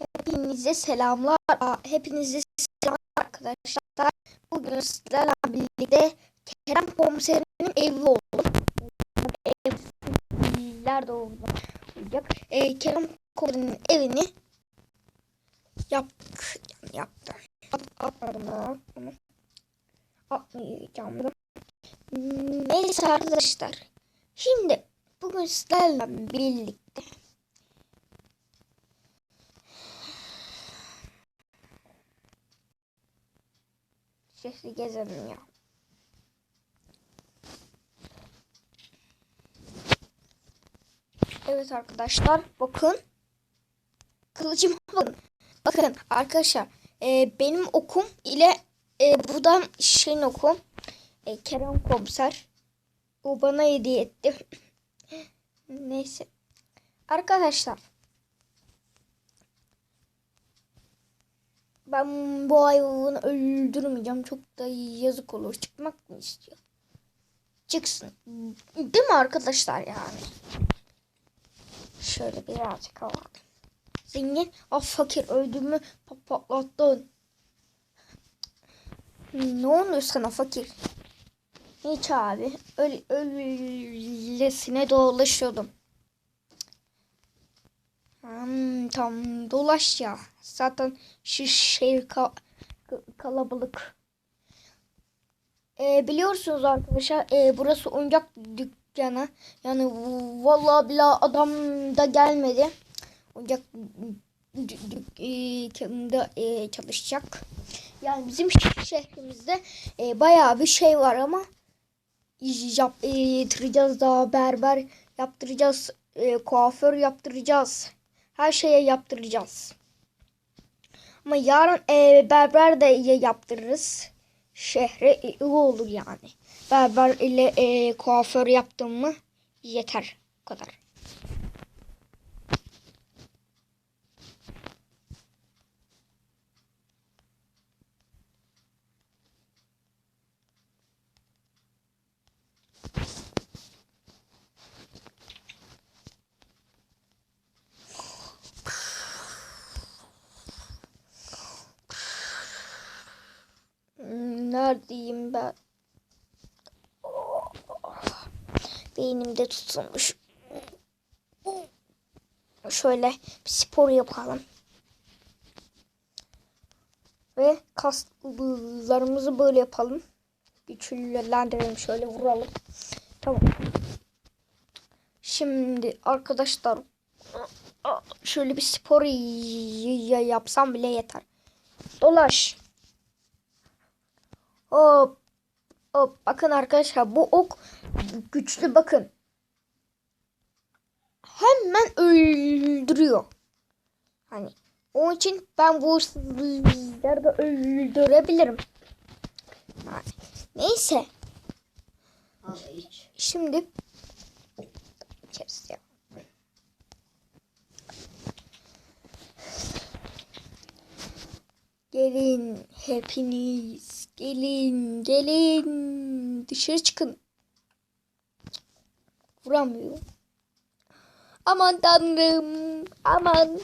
Hepinize selamlar. Hepinize selamlar arkadaşlar. Bugün sizlerle birlikte Kerem komiserinin evi oldu. Evler de olacak. Ee, Kerem komiserinin evini yaptık. Yani yaptım. At, atmadım. Ama atmayacağım. Neyse arkadaşlar. Şimdi bugün sizlerle birlikte şehri gezelim ya. Evet arkadaşlar bakın. Kılıcıma bakın. Bakın arkadaşlar e, benim okum ile e, buradan şeyin okum e, Kerem Komiser o bana hediye etti. Neyse. Arkadaşlar Ben bu hayvanı öldürmeyeceğim. Çok da yazık olur. Çıkmak mı istiyor? Çıksın. Değil mi arkadaşlar yani? Şöyle birazcık alalım. Zengin. Ah fakir öldüğümü pat- patlattın. Ne oluyor sana fakir? Hiç abi. Öyle, öylesine dolaşıyordum. Tam dolaş ya. Zaten şu şehir ka- kalabalık. Ee, biliyorsunuz arkadaşlar e, burası oyuncak dükkanı. Yani vallahi billahi adam da gelmedi. Oyuncak dükkanında e, çalışacak. Yani bizim şehrimizde e, bayağı bir şey var ama yap, e, yaptıracağız daha berber yaptıracağız. E, kuaför yaptıracağız. Her şeye yaptıracağız. Ama yarın e, berber de yaptırırız. Şehre iyi olur yani. Berber ile e, kuaför yaptım mı yeter. Bu kadar. Neredeyim ben? Beynimde tutulmuş. Şöyle bir spor yapalım. Ve kaslarımızı böyle yapalım. Güçlülendirelim. Şöyle vuralım. Tamam. Şimdi arkadaşlar şöyle bir spor yapsam bile yeter. Dolaş. Hop. Hop. Bakın arkadaşlar bu ok güçlü bakın. Hemen öldürüyor. Hani onun için ben bu hırsızları öldürebilirim. Yani, neyse. Şimdi içeriz ya. Gelin hepiniz. Gelin, gelin. Dışarı çıkın. Vuramıyor. Aman tanrım. Aman.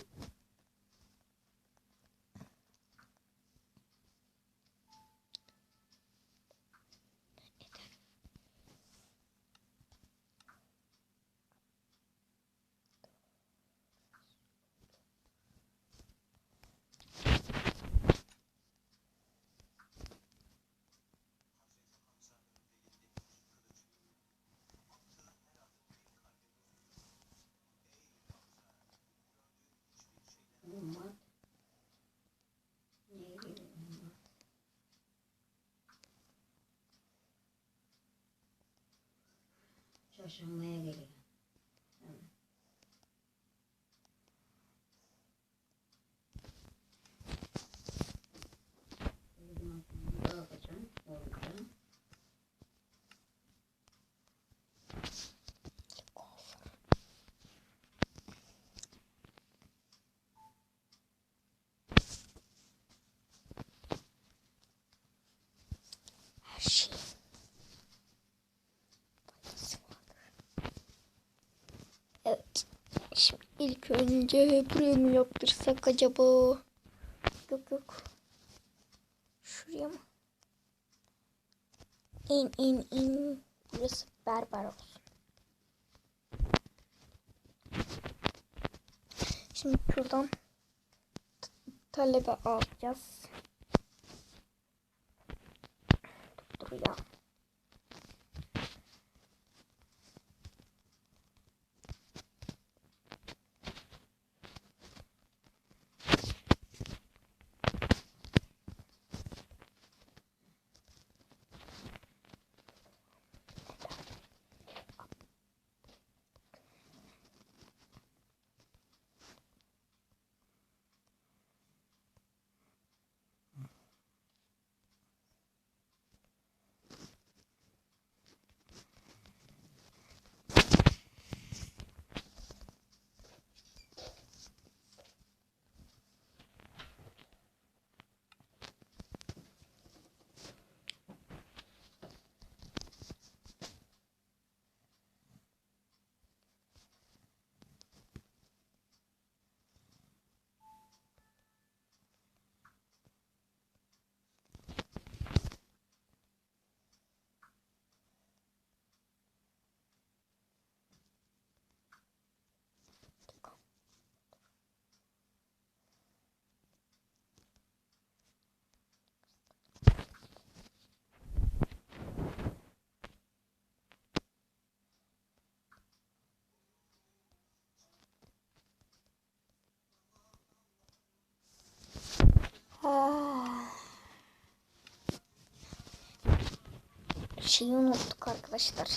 什么呀？给给。İlk önce buraya mı yaptırsak acaba? Yok yok. Şuraya mı? İn in in. Burası berber olsun. Şimdi şuradan talebe alacağız. Dur, dur ya. Şeyi unuttuk arkadaşlar.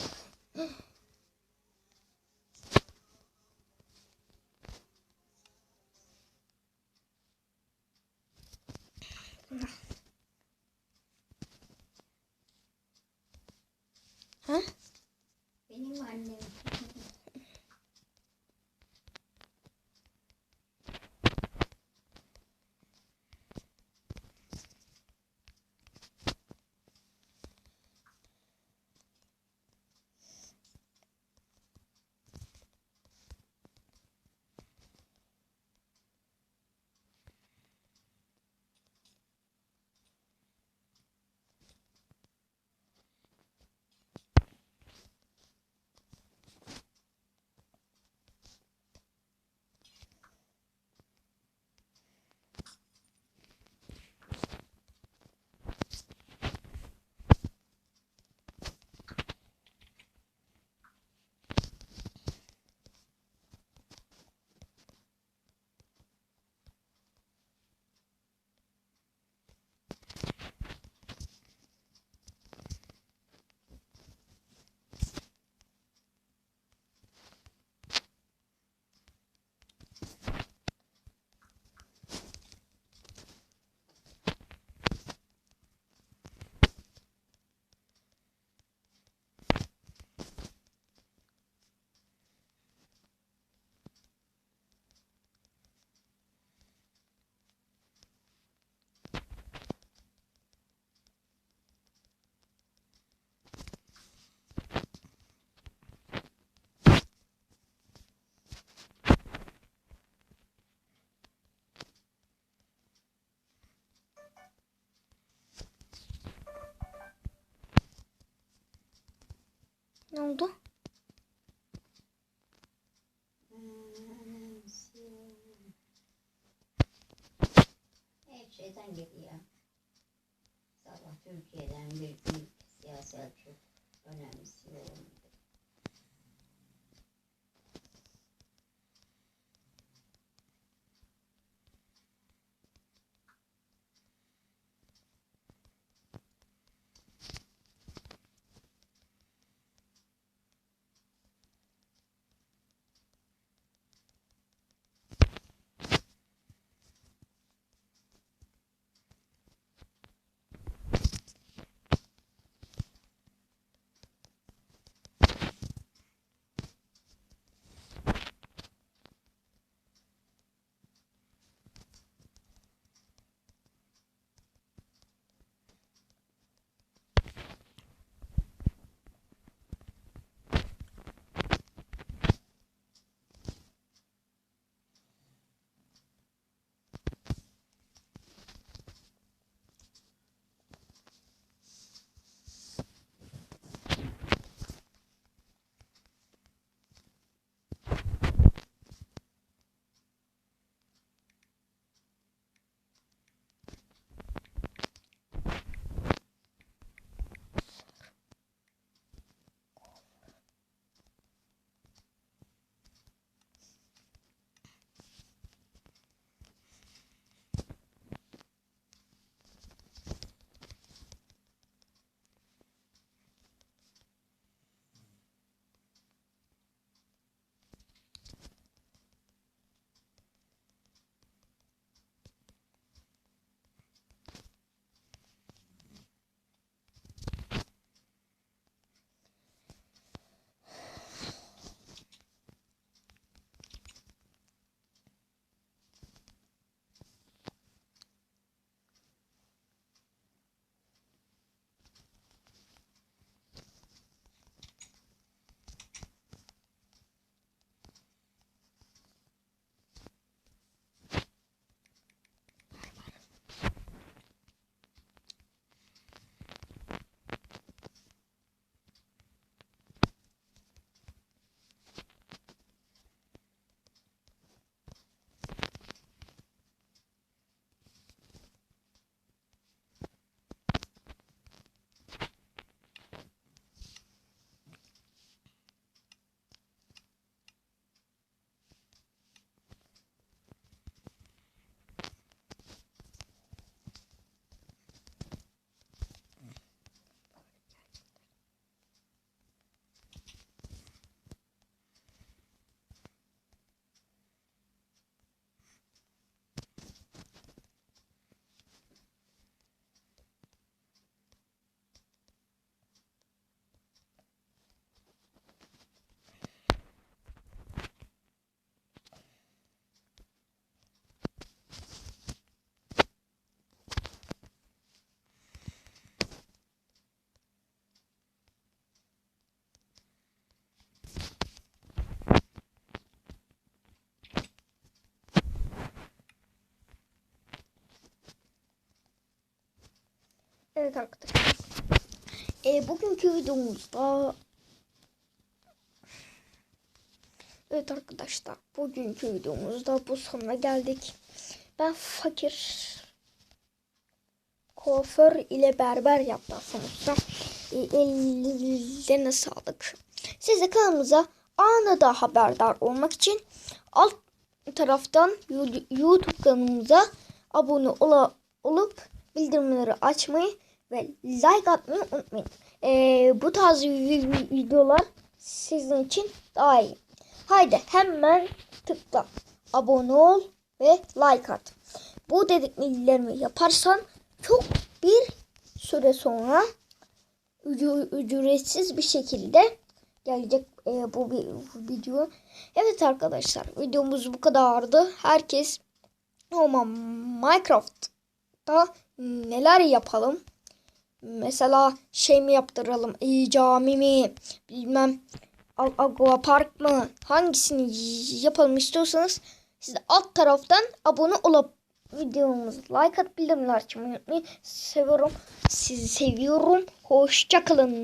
谁在你的？Evet arkadaşlar. E, bugünkü videomuzda Evet arkadaşlar bugünkü videomuzda bu sonuna geldik. Ben fakir kuaför ile berber yaptım sonuçta. E, ellerine sağlık. Siz de kanalımıza anında haberdar olmak için alt taraftan YouTube kanalımıza abone ola, olup bildirimleri açmayı ve like atmayı unutmayın. Ee, bu tarz vi- videolar sizin için daha iyi. Haydi hemen tıkla abone ol ve like at. Bu dediklerimi yaparsan çok bir süre sonra ücretsiz bir şekilde gelecek e, bu bir video. Evet arkadaşlar videomuz bu kadardı. Herkes ama Minecraft'ta neler yapalım? Mesela şey mi yaptıralım? E, cami mi? Bilmem A- Aqua Park mı? Hangisini yapalım istiyorsanız siz de alt taraftan abone olup videomuzu like at bildirimler açmayı unutmayın. Seviyorum. Sizi seviyorum. Hoşçakalın.